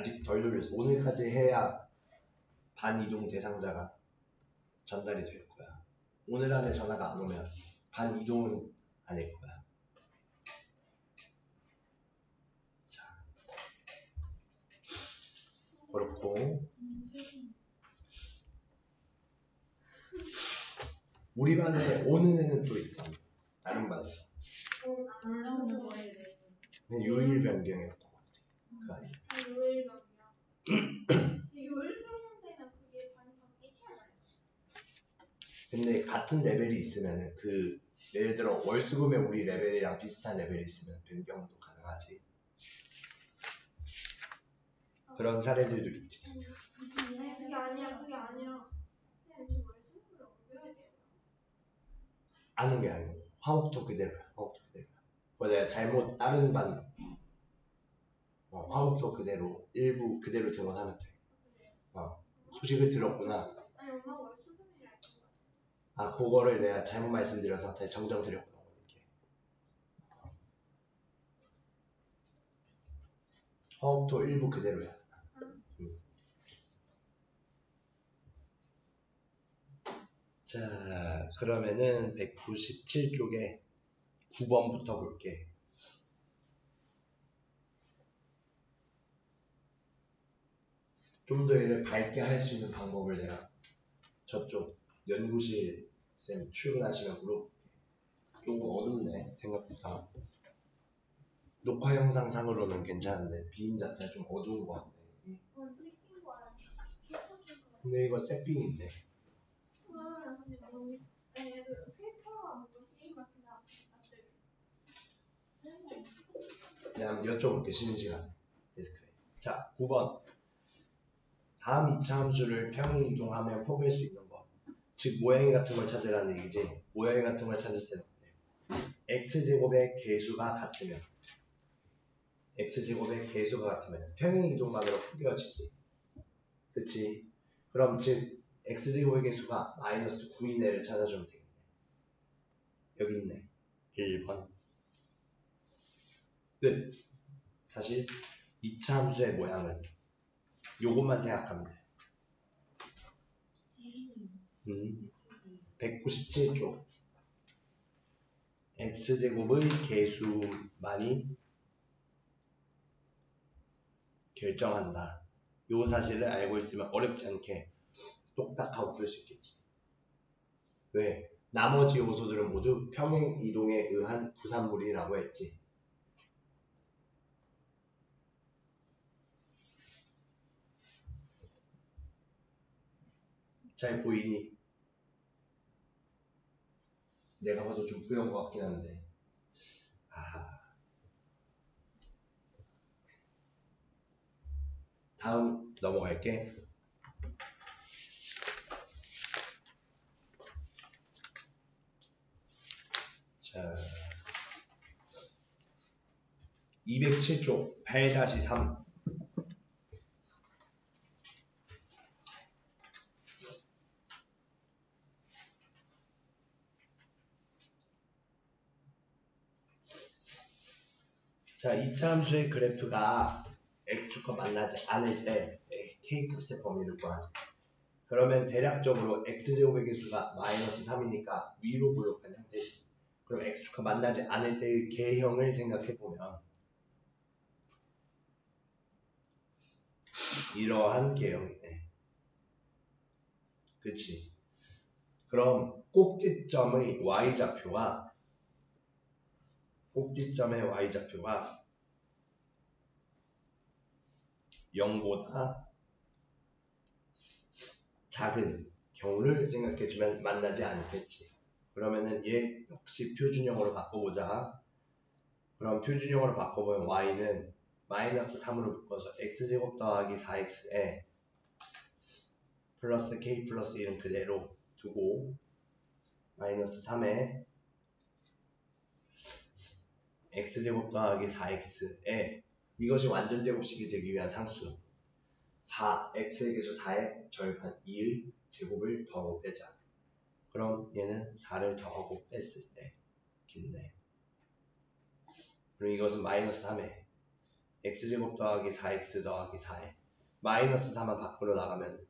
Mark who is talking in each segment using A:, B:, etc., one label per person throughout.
A: 아직 덜 돌렸어. 오늘까지 해야 반이동 대상자가 전달이 될 거야. 오늘 안에 전화가 안 오면 반이동은 아닐 거야. 자, 그렇고 우리 반에 오는 애는 또 있어. 다른 반에서.
B: 거에 대해
A: 그냥 요일 아이.
C: 그게 바뀌지 않아요?
A: 근데 같은 레벨이 있으면은 그 예를 들어 월수금의 우리 레벨이랑 비슷한 레벨이 있으면 변경도 가능하지. 그런 사례들도 있지.
C: 네, 그게 아니라 그게 아니라 그냥 저 월수금을 옮겨야 돼요.
A: 아는 게 아니고 화목토 그대로야. 화목토 그대로. 뭐 내가 잘못 다른 반 어, 화목토 그대로 일부 그대로 등원하면 돼. 어, 소식을 들었구나.
C: 아니 엄마. 아
A: 그거를 내가 잘못 말씀드려서 다시 정정 드렸구나. 이렇게. 화목토 일부 그대로야. 음. 자, 그러면은 197쪽에 9번부터 볼게. 좀 더 얘를 밝게 할 수 있는 방법을 내가 저쪽 연구실 쌤 출근하시면 물어볼게. 조금 어둡네, 생각보다. 녹화 영상상으로는 괜찮은데, 비임 자체가 좀 어두운 것 같네. 근데 이거
C: 앞에
A: 그냥 여쭤볼게, 쉬는 시간. 데스크에. 자, 9번. 다음 이차 함수를 평행 이동하며 포기할 수 있는 것. 즉, 모양이 같은 걸 찾으라는 얘기지. 모양이 같은 걸 찾을 때는 x제곱의 개수가 같으면. x제곱의 개수가 같으면 평행 이동만으로 포개어지지. 그치? 그럼 즉, x제곱의 개수가 마이너스 9인 애를 찾아주면 되겠네. 여기 있네. 1번. 끝. 사실 2차 함수의 모양은 요것만 생각하면 돼. 음, 197쪽. x제곱의 개수만이 결정한다. 요 사실을 알고 있으면 어렵지 않게 똑딱하고 풀 수 있겠지. 왜? 나머지 요소들은 모두 평행 이동에 의한 부산물이라고 했지. 잘 보이니? 내가 봐도 좀 뿌연 것 같긴 한데. 아. 다음 넘어갈게. 자. 207쪽 8-3 자, 2차 함수의 그래프가 x축과 만나지 않을 때 k값의 범위를 구하지. 그러면 대략적으로 x제곱의 개수가 마이너스 3이니까 위로 블록한 형태지. 그럼 x축과 만나지 않을 때의 개형을 생각해 보면 이러한 개형이네. 그치? 그럼 꼭지점의 y좌표가 꼭지점의 y좌표가 0보다 작은 경우를 생각해주면 만나지 않겠지. 그러면은 얘 역시 표준형으로 바꿔보자. 그럼 표준형으로 바꿔보면 y는 마이너스 3으로 묶어서 x제곱 더하기 4x에 플러스 k 플러스 1은 그대로 두고 마이너스 3에 x제곱 더하기 4x에 이것이 완전 제곱식이 되기 위한 상수. 4, x의 개수 4의 절반 2의 제곱을 더하고 빼자. 그럼 얘는 4를 더하고 뺐을 때 길네 그럼 이것은 마이너스 3에 x제곱 더하기 4x 더하기 4에 마이너스 4만 밖으로 나가면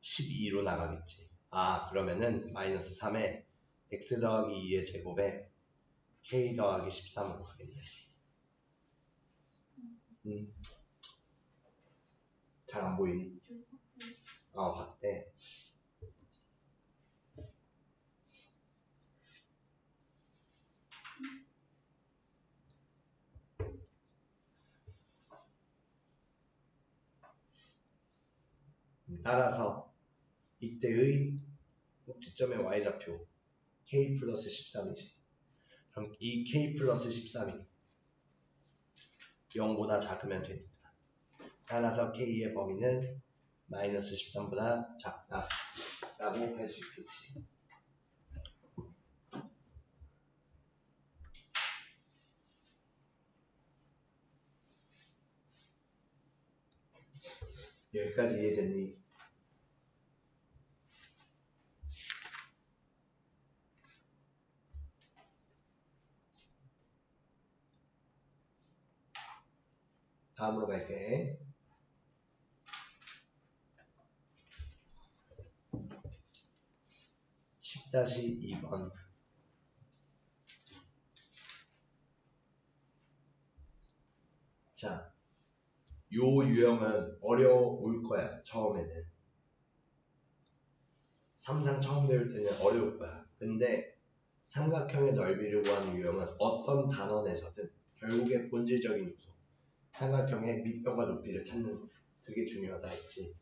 A: 12로 나가겠지. 아 그러면은 마이너스 3에 x 더하기 2의 제곱에 k 더하기 13으로 가겠네. 음. 잘 안 보이니? 아 확대. 음, 따라서 이때의 꼭지점의 y좌표 k 플러스 13이지. 그럼 이 k 플러스 13이 0보다 작으면 되니까. 따라서 k의 범위는 마이너스 13보다 작다 라고 할 수 있겠지. 여기까지 이해됐니? 다음으로 갈게. 10-2번 자, 요 유형은 어려울 거야, 처음에는. 삼상 처음 배울 때는 어려울 거야. 근데 삼각형의 넓이를 구하는 유형은 어떤 단원에서든 결국에 본질적인 요소, 삼각형의 밑변과 높이를 찾는 그게 중요하다 했지.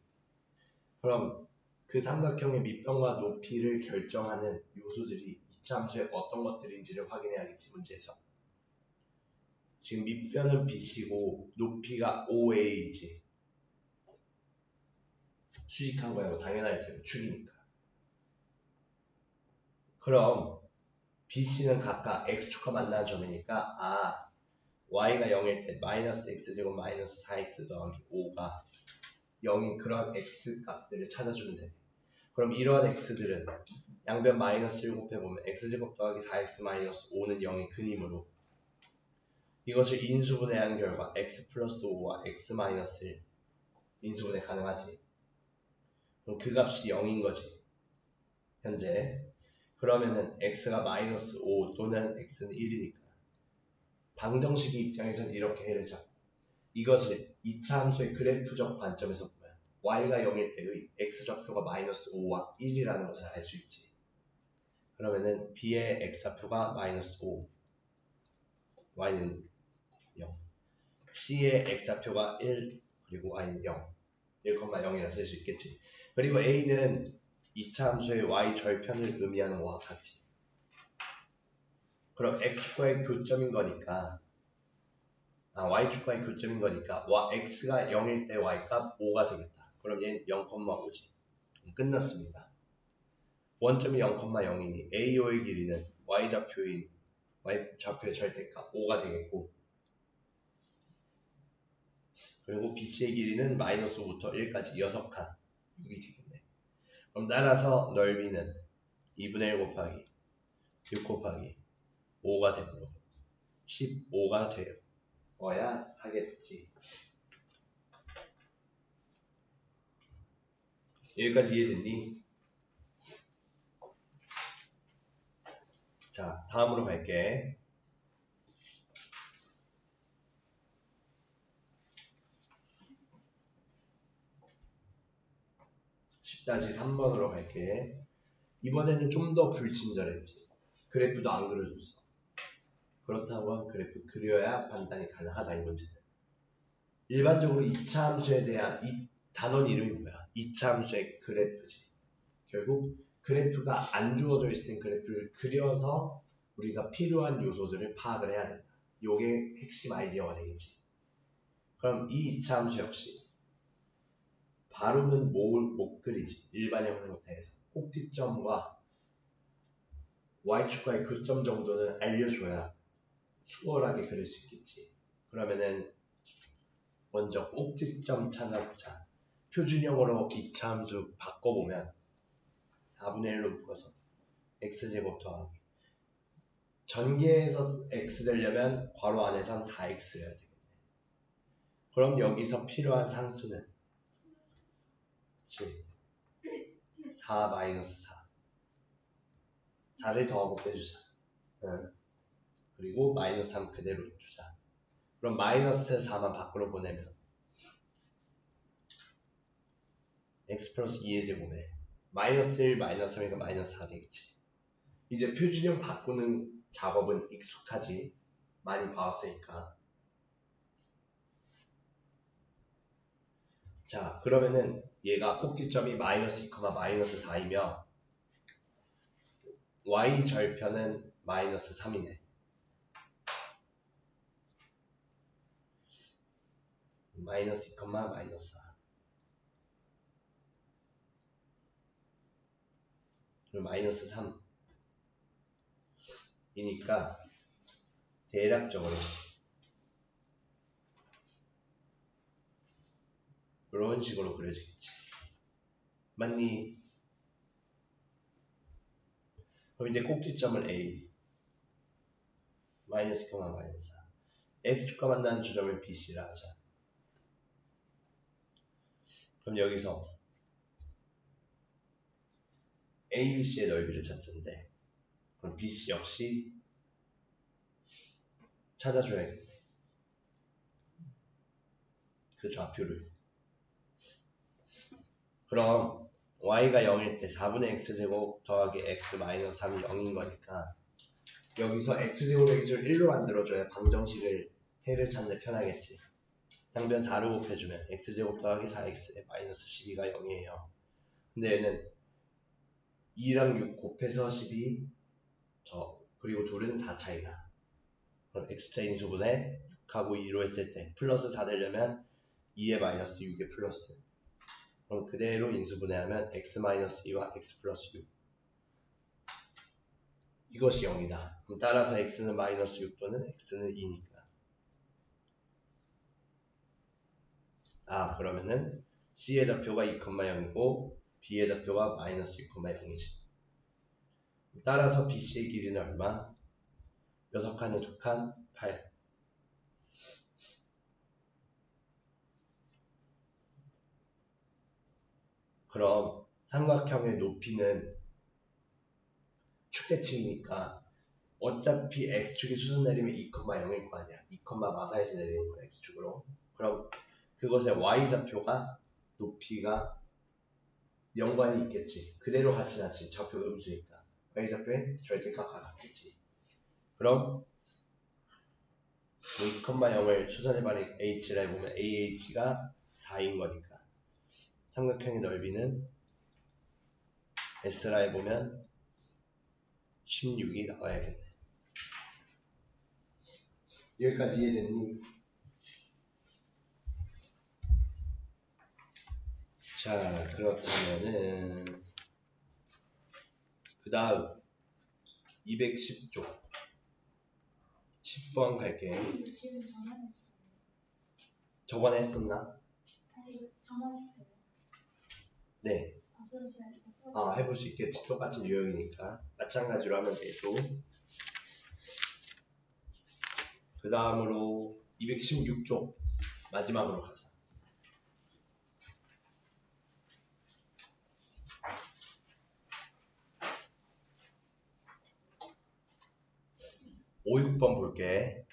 A: 그럼 그 삼각형의 밑변과 높이를 결정하는 요소들이 이차 함수의 어떤 것들인지를 확인해야겠지 문제에서. 지금 밑변은 bc고 높이가 5a이지. 수직한 거야 뭐 당연할 테고 축이니까. 그럼 bc는 각각 x축과 만나는 점이니까 아 y가 0일 때 마이너스 x제곱 마이너스 4x 더하기 5가 0인 그런 x 값들을 찾아주면 되네. 그럼 이러한 x들은 양변 마이너스를 곱해보면 x제곱 더하기 4x 마이너스 5는 0의 근이므로 이것을 인수분해한 결과 x 플러스 5와 x 마이너스 1 인수분해 가능하지. 그럼 그 값이 0인 거지. 현재. 그러면은 x가 마이너스 5 또는 x는 1이니까. 방정식의 입장에서는 이렇게 잡고 이것을 2차 함수의 그래프적 관점에서 보면 y가 0일 때의 x좌표가 마이너스 5와 1이라는 것을 알 수 있지. 그러면은 b의 x좌표가 마이너스 5, y는 0. C의 x좌표가 1 그리고 y는 0. 1,0이라 쓸 수 있겠지. 그리고 a는 2차 함수의 y 절편을 의미하는 거와 같지. 그럼 x축과의 교점인 거니까 아, y축과의 교점인 거니까 와, x가 0일 때 y값 5가 되겠다. 그럼 얘는 0,5지. 끝났습니다. 원점이 0,0이니 AO의 길이는 y좌표인 y좌표의 절대값 5가 되겠고 그리고 BC의 길이는 마이너스 5부터 1까지 6칸 6이 되겠네. 그럼 따라서 넓이는 2분의 1 곱하기 6 곱하기 5가 되므로 15가 돼요. 어야 하겠지. 여기까지 이해됐니? 자, 다음으로 갈게. (10-) 3번으로 갈게 이번에는 좀 더 불친절했지 그래프도 안 그려줬어 그렇다고 한 그래프 그려야 판단이 가능하다 이 문제는 일반적으로 2차 함수에 대한 이 단원 이름이 뭐야 2차 함수의 그래프지 결국 그래프가 안 주어져 있는 그래프를 그려서 우리가 필요한 요소들을 파악을 해야 된다. 요게 핵심 아이디어가 되겠지. 그럼 이 2차 함수 역시 바로는 못, 못 그리지. 일반형 형태에서 꼭지점과 y축과의 교점 정도는 알려줘야 수월하게 그릴 수 있겠지. 그러면은 먼저 꼭지점 찾아보자. 표준형으로 2차 함수 바꿔보면 4분의 1로 묶어서 x제곱 더하기 전개에서 x 되려면 괄호 안에선 4x여야 되겠네. 그럼 여기서 필요한 상수는 그치 4 마이너스 4 4를 더하고 빼주자 응. 그리고 마이너스 3 그대로 주자. 그럼 마이너스 4만 밖으로 보내면 x 플러스 2의 제곱에 마이너스 1 마이너스 3이니까 마이너스 4 되겠지. 이제 표준형 바꾸는 작업은 익숙하지 많이 봐왔으니까. 자 그러면은 얘가 꼭지점이 마이너스 2, 마이너스 4이며 y 절편은 마이너스 3이네 마이너스 2, 마이너스 4 그럼 마이너스 3 이니까 대략적으로 이런 식으로 그려지겠지. 맞니? 그럼 이제 꼭지점을 A 마이너스 경화 마이너스 4 X축과 만나는 주점을 BC라 하자. 그럼 여기서 ABC의 넓이를 찾던데 그럼 BC 역시 찾아줘야겠네. 그 좌표를. 그럼 y가 0일 때 4분의 x제곱 더하기 x 마이너스 3이 0인 거니까 여기서 x제곱 x를 1로 만들어줘야 방정식을 해를 찾는 데 편하겠지. 양변 4로 곱해주면 x제곱 더하기 4x 마이너스 12가 0이에요. 근데 얘는 2랑 6 곱해서 12, 저 그리고 둘은 4 차이나. 그럼 x자 인수분해 6하고 2로 했을 때 플러스 4 되려면 2의 마이너스 6의 플러스 그럼 그대로 인수분해하면 x-2와 x 플러스 6 이것이 0이다. 그럼 따라서 x는 마이너스 6 또는 x는 2니까 아 그러면은 c의 좌표가 2,0이고 b의 좌표가 마이너스 6,0이지 따라서 bc의 길이는 얼마? 6칸에 2칸 8 그럼 삼각형의 높이는 축대칭이니까 어차피 x축이 수순 내리면 2,0일 거 아니야. 2, 마사에서 내리는 거야 x축으로. 그럼 그것의 y좌표가 높이가 연관이 있겠지. 그대로 같이 나지. 좌표 음수니까. y좌표에 절대값과 같겠지. 그럼 2,0을 수선해 발행 h라 해보면 ah가 4인 거니까. 삼각형의 넓이는 S라 해보면 16이 나와야겠네. 여기까지 이해됐니? 자, 그렇다면은 그 다음 210쪽 10번 갈게.
B: 지금 전화했어요.
A: 저번에 했었나? 네.
B: 아,
A: 해볼 수 있겠지. 똑같은 유형이니까. 마찬가지로 하면 되고. 그 다음으로 216쪽 마지막으로 가자. 5, 6번 볼게.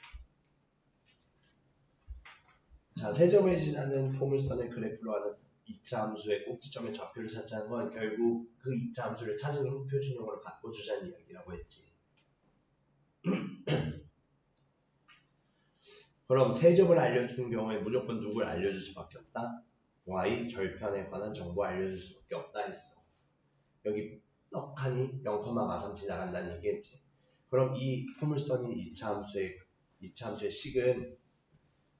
A: 자, 세 점을 지나는 포물선을 그래프로 하는 2차 함수의 꼭지점의 좌표를 찾자는 건 결국 그 2차 함수를 찾은 후 표준형으로 바꿔주자는 이야기라고 했지. 그럼 세 점을 알려주는 경우에 무조건 누굴 알려줄 수밖에 없다? y 절편에 관한 정보 알려줄 수밖에 없다 했어. 여기 떡하니 0,마삼 지나간다는 얘기했지. 그럼 이 포물선인 2차 함수의 2차 함수의 식은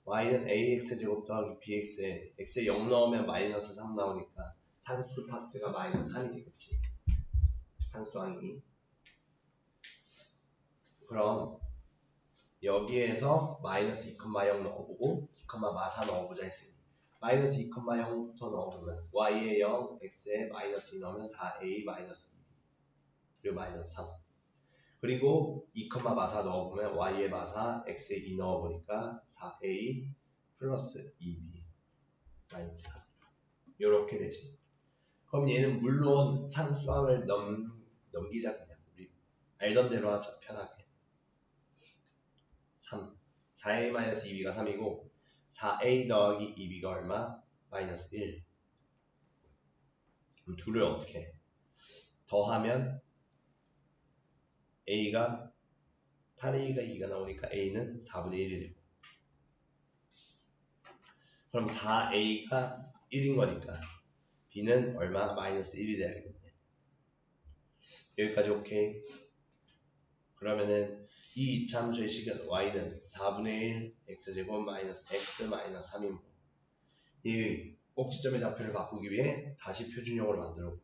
A: y는 ax제곱 더하기 bx에 x에 0 넣으면 마이너스 3 나오니까 상수 파트가 마이너스 3이 되겠지. 상수항이. 그럼 여기에서 마이너스 2,0 넣어보고 2,4 넣어보자 했으니 마이너스 2,0부터 넣어보면 y에 0, x에 마이너스 2 넣으면 4a 마이너스 2 그리고 마이너스 3 그리고 2, 마사 넣어보면 y에 마사 x에 2 넣어보니까 4a 플러스 2b 마이너스 4 요렇게 되지. 그럼 얘는 물론 상수항을 넘, 넘기자 그냥. 우리 알던 대로 하자 편하게. 3 4a 마이너스 2b가 3이고 4a 더하기 2b가 얼마? 마이너스 1 그럼 둘을 어떻게 해? 더하면 a가 8a가 2가 나오니까 a는 4분의 1이 되고. 그럼 4a가 1인 거니까 b는 얼마? 마이너스 1이 돼야겠네. 여기까지 오케이. 그러면은 이 이차함수의 식은 y는 4분의 1 x제곱 마이너스 x 마이너스 3인 이 꼭지점의 좌표를 바꾸기 위해 다시 표준형으로 만들어 보면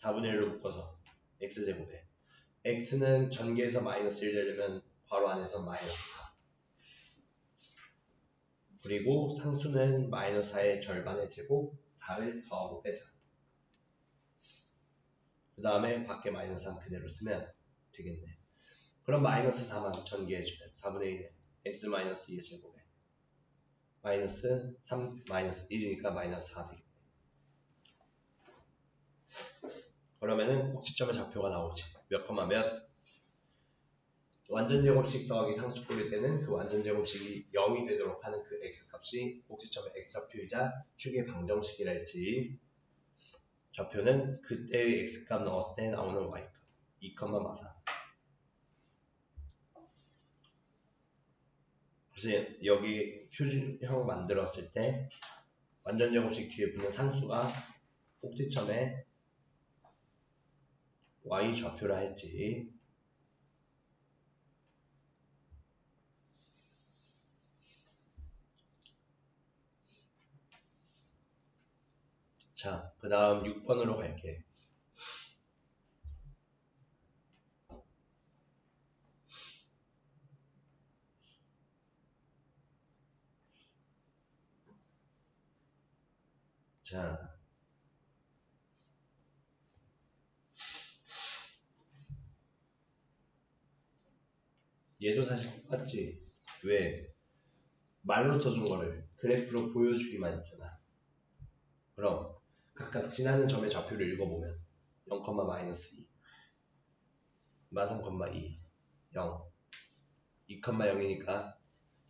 A: 4분의 1로 묶어서 x제곱에 x는 전개에서 마이너스 1 되려면 괄호 안에서 마이너스 4 그리고 상수는 마이너스 4의 절반의 제곱 4를 더하고 빼자. 그 다음에 밖에 마이너스 3 그대로 쓰면 되겠네. 그럼 마이너스 4만 전개해주면 4분의 1에 x 마이너스 2의 제곱에 마이너스 3 마이너스 1이니까 마이너스 4 되겠네. 그러면은 꼭지점의 좌표가 나오지 몇 컴마 몇? 완전 제곱식 더하기 상수 꼴일 때는 그 완전 제곱식이 0이 되도록 하는 그 x값이 꼭지점의 x좌표이자 축의 방정식이라 했지. 좌표는 그때의 x값 넣었을 때 나오는 y값 2, 마사. 그래서 여기 표준형 만들었을 때 완전 제곱식 뒤에 붙는 상수가 꼭지점에 y 좌표라 했지. 자, 그 다음 6번으로 갈게. 자, 얘도 사실 똑같지. 왜? 말로 써준 거를 그래프로 보여주기만 했잖아. 그럼 각각 지나는 점의 좌표를 읽어보면 0, 마이너스 2, 마3, 2, 0, 2, 0이니까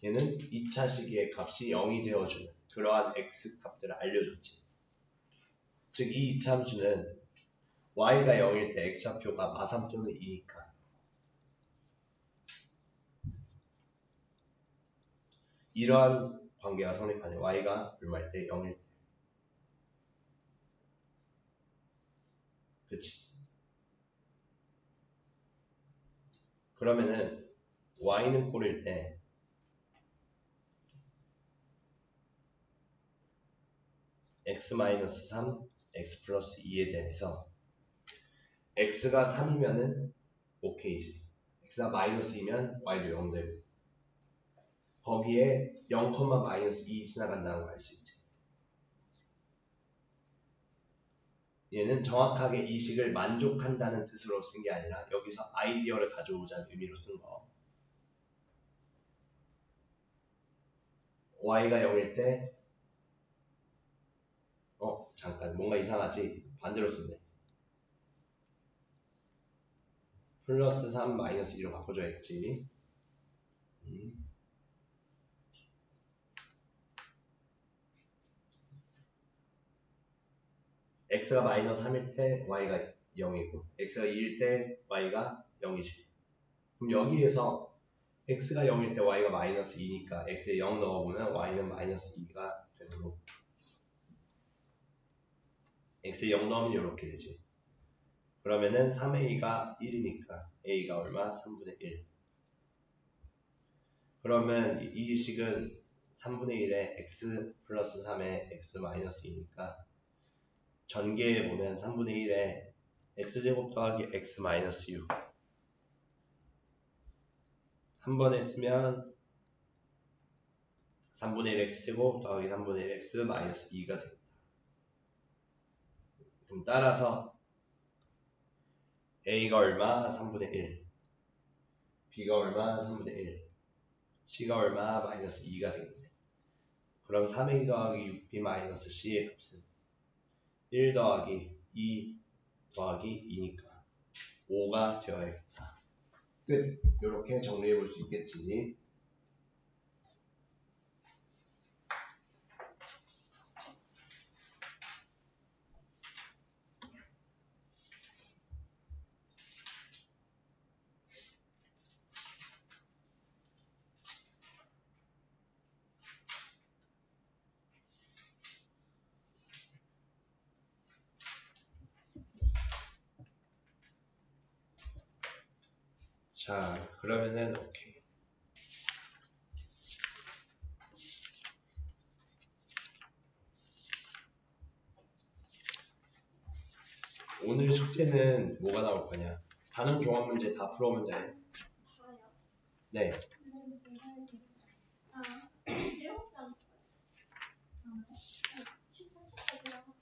A: 얘는 2차 시기의 값이 0이 되어주는 그러한 x 값들을 알려줬지. 즉, 이 2차 함수는 y가 0일 때 x좌표가 마3 또는 2니까 이러한 관계가 성립하네. y가 얼마일 때? 0일 때. 그치? 그러면은 y는 꼴일 때 x-3, x 플러스 2에 대해서 x가 3이면은 오케이지. x가 마이너스이면 y도 0 되고 거기에 0, 마이너스 2 지나간다는 걸 알 수 있지. 얘는 정확하게 이 식을 만족한다는 뜻으로 쓴 게 아니라 여기서 아이디어를 가져오자는 의미로 쓴 거. y가 0일 때 어, 잠깐 뭔가 이상하지? 반대로 썼네. 플러스 3 마이너스 2로 바꿔줘야겠지. 음. X가 마이너스 3일 때 y가 0이고 x가 2일 때 y가 0이지. 그럼 여기에서 x가 0일 때 y가 마이너스 2니까 x에 0 넣어보면 y는 마이너스 2가 되고 x에 0 넣으면 이렇게 되지. 그러면은 3a가 1이니까 a가 얼마? 3분의 1. 그러면 이 식은 3분의 1에 x 플러스 3에 x 마이너스 2니까 전개에 보면 3분의 1에 x제곱 더하기 x 마이너스 6한 번에 쓰면 3분의 1 x제곱 더하기 3분의 1 x 마이너스 2가 됩니다. 그럼 따라서 a가 얼마? 3분의 1 b가 얼마? 3분의 1 c가 얼마? 마이너스 2가 되겠네. 그럼 3a 더하기 6b 마이너스 c의 값은 1 더하기 2 더하기 2니까 5가 되어야겠다. 끝. 이렇게 정리해 볼 수 있겠지. 자, 그러면은 오케이. 오늘 숙제는 뭐가 나올 거냐? 반응 종합 문제 다 풀어오면 돼.
C: 봐요.
A: 네.
B: 근데 내가 이렇게
C: 아, 일곱 장.
B: 어,
C: 칠성까지라고.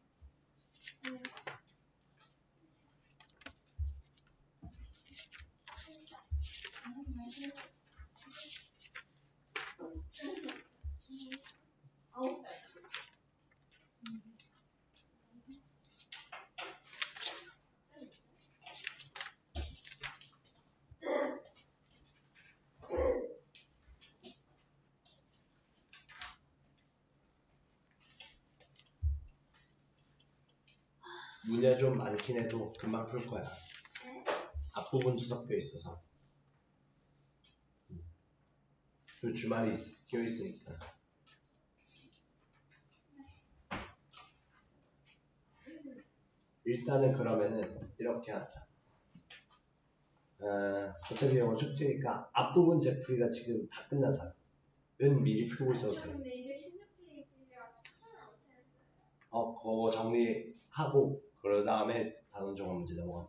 C: 네.
B: 다른 말들
C: 아홉 장.
A: 문제 좀 많긴 해도 금방 풀 거야.
C: 네.
A: 앞부분도 섞여 있어서. 음. 그 주말이 있, 끼어 있으니까. 일단은 그러면은 이렇게 하자. 어, 어차피 이거 숙제니까 앞부분 제풀이가 지금 다 끝나서 은 미리 풀고 있어도 돼.
C: 근데 이게 16페이지라 추천을 못했어요.
A: 어, 그거 정리하고 그 다음에 단원 정원 문제 넘어가.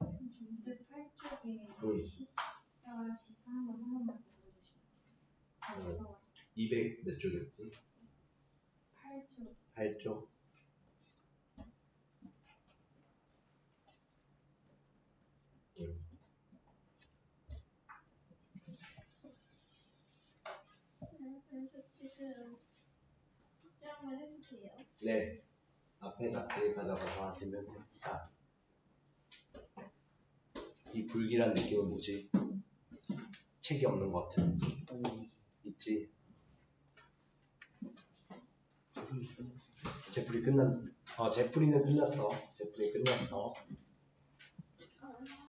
B: 208쪽에
A: 응.
B: 십자와 식사한 거한 번만 읽어주시면 다
A: 응.
B: 있어
A: 200 몇 쪽이었지?
B: 8쪽
A: 8쪽.
C: 네, 그 답장을 해주세요.
A: 네. 앞에 답지 가져가서 하시면 됩니다. 이 불길한 느낌은 뭐지? 책이 없는 것 같은. 있지. 제풀이 끝난, 어, 제풀이는 끝났어. 제풀이 끝났어.